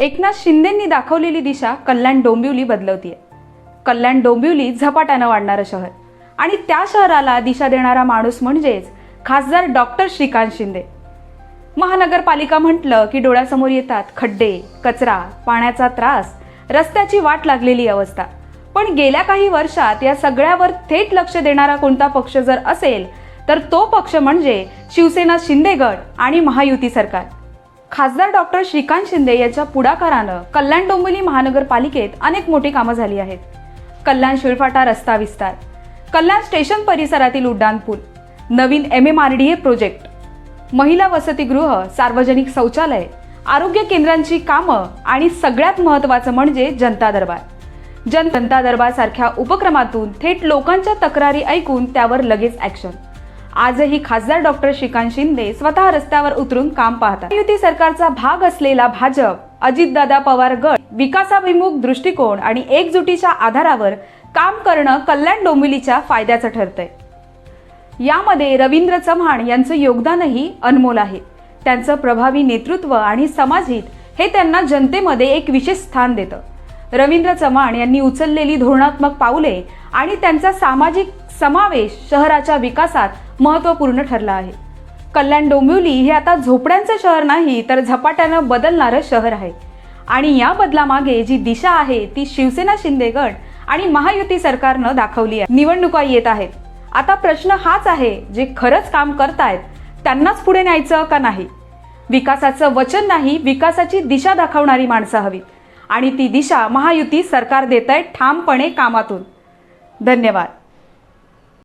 एकनाथ शिंदेंनी दाखवलेली दिशा कल्याण डोंबिवली बदलवतीये. कल्याण डोंबिवली झपाट्यानं वाढणारं शहर. आणि त्या शहराला दिशा देणारा माणूस म्हणजेच खासदार डॉक्टर श्रीकांत शिंदे. महानगरपालिका म्हटलं की डोळ्यासमोर येतात खड्डे कचरा पाण्याचा त्रास रस्त्याची वाट लागलेली अवस्था. पण गेल्या काही वर्षात या सगळ्यावर थेट लक्ष देणारा कोणता पक्ष जर असेल तर तो पक्ष म्हणजे शिवसेना शिंदे गट आणि महायुती सरकार. खासदार डॉक्टर श्रीकांत शिंदे यांच्या पुढाकारानं कल्याण डोंबिवली महानगरपालिकेत अनेक मोठी कामं झाली आहेत. कल्याण शिळफाटा रस्ता विस्तार कल्याण स्टेशन परिसरातील उड्डाणपूल नवीन M M R D A project महिला वसतिगृह सार्वजनिक शौचालय आरोग्य केंद्रांची कामं आणि सगळ्यात महत्त्वाचं म्हणजे जनता दरबार. जन जनता दरबार सारख्या उपक्रमातून थेट लोकांच्या तक्रारी ऐकून त्यावर लगेच ॲक्शन आजही खासदार डॉक्टर श्रीकांत शिंदे स्वतः रस्त्यावर उतरून काम पाहतात. युती सरकारचा भाग असलेला भाजप अजितदादा पवार गट विकासाभिमुख दृष्टिकोन आणि एकजुटीच्या आधारावर काम करणं कल्याण डोंबिवलीच्या फायद्याचं ठरतंय. यामध्ये रवींद्र चव्हाण यांचं योगदानही अनमोल आहे. त्यांचं प्रभावी नेतृत्व आणि समाजहित हे त्यांना जनतेमध्ये एक विशेष स्थान देतं. रवींद्र चव्हाण यांनी उचललेली धोरणात्मक पावले आणि त्यांचा सामाजिक समावेश शहराच्या विकासात महत्त्वपूर्ण ठरला आहे. कल्याण डोंबिवली हे आता झोपड्यांचं शहर नाही तर झपाट्यानं बदलणारं शहर आहे. आणि या बदलामागे जी दिशा आहे ती शिवसेना शिंदे गट आणि महायुती सरकारनं दाखवली आहे. निवडणुका येत आहेत. आता प्रश्न हाच आहे जे खरंच काम करतायत त्यांनाच पुढे न्यायचं का नाही? विकासाचं वचन नाही विकासाची दिशा दाखवणारी माणसं हवीत. आणि ती दिशा महायुती सरकार देत आहे ठामपणे कामातून. धन्यवाद.